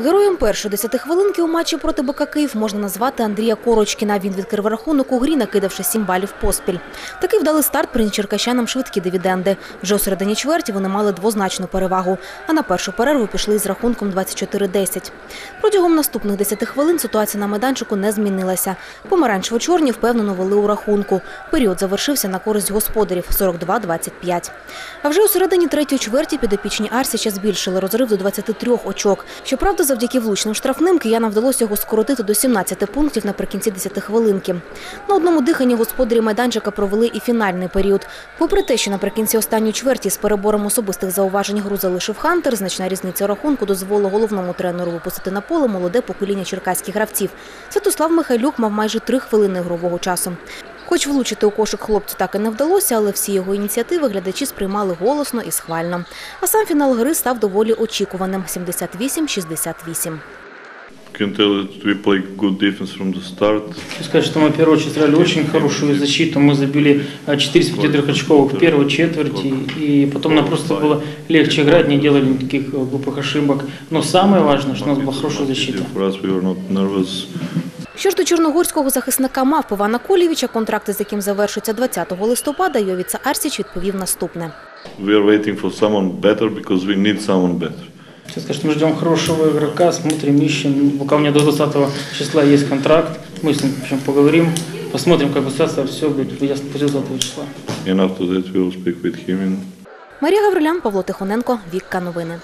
Героєм першої десятихвилинки у матчі проти БК Київ можна назвати Андрія Корочкіна. Він відкрив рахунок у грі, накидавши сім балів поспіль. Такий вдалий старт приніс черкащанам швидкі дивіденди. Вже у середині чверті вони мали двозначну перевагу, а на першу перерву пішли з рахунком 24-10. Протягом наступних 10 хвилин ситуація на майданчику не змінилася. Помаранчево-чорні впевнено вели у рахунку. Період завершився на користь господарів 42-25. А вже у середині третьої чверті підопічні Арсіча збільшили розрив до 23 очок. Щоправда, завдяки влучним штрафним киянам вдалося його скоротити до 17 пунктів наприкінці 10 хвилинки. На одному диханні господарі майданчика провели і фінальний період. Попри те, що наприкінці останньої чверті з перебором особистих зауважень гру залишив Хантер, значна різниця рахунку дозволила головному тренеру випустити на поле молоде покоління черкаських гравців. Святослав Михайлюк мав майже три хвилини ігрового часу. Хоч влучити у кошик хлопцю так і не вдалося, але всі його ініціативи глядачі сприймали голосно і схвально. А сам фінал гри став доволі очікуваним – 78-68. Can tell that we play good defense from the start. Хочу сказать, что мы в первую очередь сыграли очень хорошую защиту. Мы забили а, 4 из 5 трехочковых в первой четверти. И потом нам просто было легче играть, не делали никаких э, глупых ошибок. Но самое важное, что у нас была хорошая защита. Що ж до чорногорського захисника мав Івана Колєвича, контракти з яким завершується 20 листопада, Йовіца Арсіч відповів наступне. We are waiting for someone better because we need someone. Сейчас скажу, что мы ждем хорошего игрока, смотрим, ищем. Пока у меня до 20 числа есть контракт, мы с ним в общем, поговорим, посмотрим, как ситуация, все будет ясно после 20 числа. And after that, we will speak with him. Марія Гаврилян, Павло Тихоненко, Вікка Новини.